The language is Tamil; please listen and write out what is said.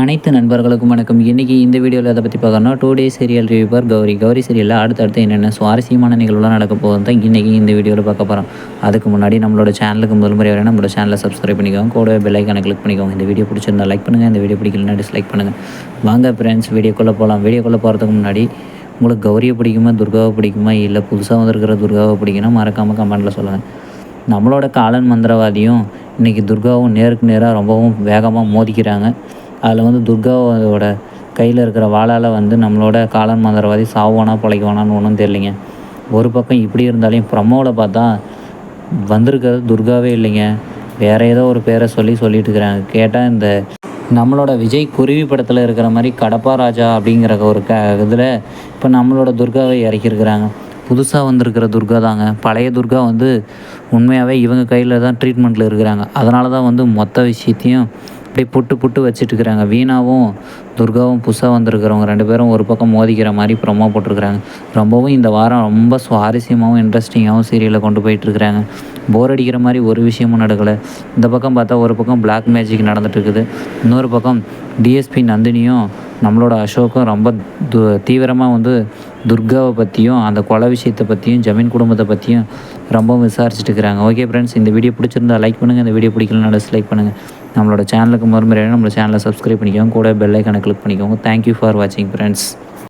அனைத்து நண்பர்களுக்கும் வணக்கம். இன்றைக்கி இந்த வீடியோவில் அதை பற்றி பார்க்கணும் today serial reviewer Gowri. Gowri சீரியலில் அடுத்தடுத்து என்னென்ன சுவாரஸ்யமான நிகழ்வுலாம் நடக்க போகிறது தான் இன்றைக்கி இந்த வீடியோவில் பார்க்க போகிறோம் அதுக்கு முன்னாடி நம்மளோட சேனலுக்கு முதல் முறை வரையும் நம்மளோட சேனலை சப்ஸ்கிரைப் பண்ணிக்கோங்க. கூடவே பெல்லைக்கான கிளிக் பண்ணிக்கோங்க. இந்த வீடியோ பிடிச்சிருந்தா லைக் பண்ணுங்கள் இந்த வீடியோ பிடிக்கலனா டிஸ்லைக் பண்ணுங்கள் வாங்க ஃப்ரெண்ட்ஸ் வீடியோக்குள்ளே போகலாம் வீடியோக்குள்ளே போகிறதுக்கு முன்னாடி உங்களுக்கு கௌரியை பிடிக்குமா துர்காவை பிடிக்குமா இல்லை புதுசாக வந்திருக்கிற துர்காவை பிடிக்குன்னா மறக்காமல் கமெண்ட்டில் சொல்லுங்கள் நம்மளோட காலன் மந்திரவாதியும் இன்றைக்கி துர்காவும் நேருக்கு நேராக ரொம்பவும் வேகமாக மோதிக்கிறாங்க. அதில் வந்து துர்காவோட கையில் இருக்கிற வாளால் வந்து நம்மளோட காலன் மந்திரவாதி சாவானா பிழைக்குவானான்னு ஒன்றும் தெரியலிங்க. ஒரு பக்கம் இப்படி இருந்தாலையும் ப்ரமோவில் பார்த்தா வந்திருக்கிறது துர்காவே இல்லைங்க. வேறு ஏதோ ஒரு பேரை சொல்லி சொல்லிட்டு இருக்கிறாங்க. கேட்டால் இந்த நம்மளோட விஜய் குருவி படத்தில் இருக்கிற மாதிரி கடப்பா ராஜா அப்படிங்கிற ஒரு க இதில் இப்போ நம்மளோட துர்காவை இறக்கியிருக்கிறாங்க. புதுசாக வந்திருக்கிற துர்கா தாங்க. பழைய துர்கா வந்து உண்மையாகவே இவங்க கையில் தான் ட்ரீட்மெண்ட்டில் இருக்கிறாங்க. அதனால தான் வந்து மொத்த விஷயத்தையும் அப்படியே புட்டு புட்டு வச்சுட்டுருக்குறாங்க. வீணாவும் துர்காவும் புதுசாக வந்திருக்கிறவங்க ரெண்டு பேரும் ஒரு பக்கம் மோதிக்கிற மாதிரி ப்ரொமோ போட்டிருக்கிறாங்க. ரொம்பவும் இந்த வாரம் ரொம்ப சுவாரஸ்யமாகவும் இன்ட்ரெஸ்டிங்காகவும் சீரியலை கொண்டு போயிட்டுருக்குறாங்க. போர் அடிக்கிற மாதிரி ஒரு விஷயமும் நடக்கலை. இந்த பக்கம் பார்த்தா ஒரு பக்கம் பிளாக் மேஜிக் நடந்துட்டு இருக்குது இன்னொரு பக்கம் டிஎஸ்பி நந்தினியும் நம்மளோட அசோக்கும் ரொம்ப து தீவிரமாக வந்து துர்காவை பற்றியும் அந்த கொலை விஷயத்தை பற்றியும் ஜமீன் குடும்பத்தை பற்றியும் ரொம்பவும் விசாரிச்சுட்டு இருக்கிறாங்க ஓகே ஃப்ரெண்ட்ஸ் இந்த வீடியோ பிடிச்சிருந்தா லைக் பண்ணுங்கள் இந்த வீடியோ பிடிக்கலன்னா டிஸ்லைக் பண்ணுங்கள் நம்மளோட சேனலுக்கு மறுமுறையான நம்மளோட சேனலை சப்ஸ்கிரைப் பண்ணிக்கோங்க. கூட பெல்லைக்கான கிளிக் பண்ணிக்கோங்க. தேங்க்யூ ஃபார் வாட்சிங் ஃப்ரெண்ட்ஸ்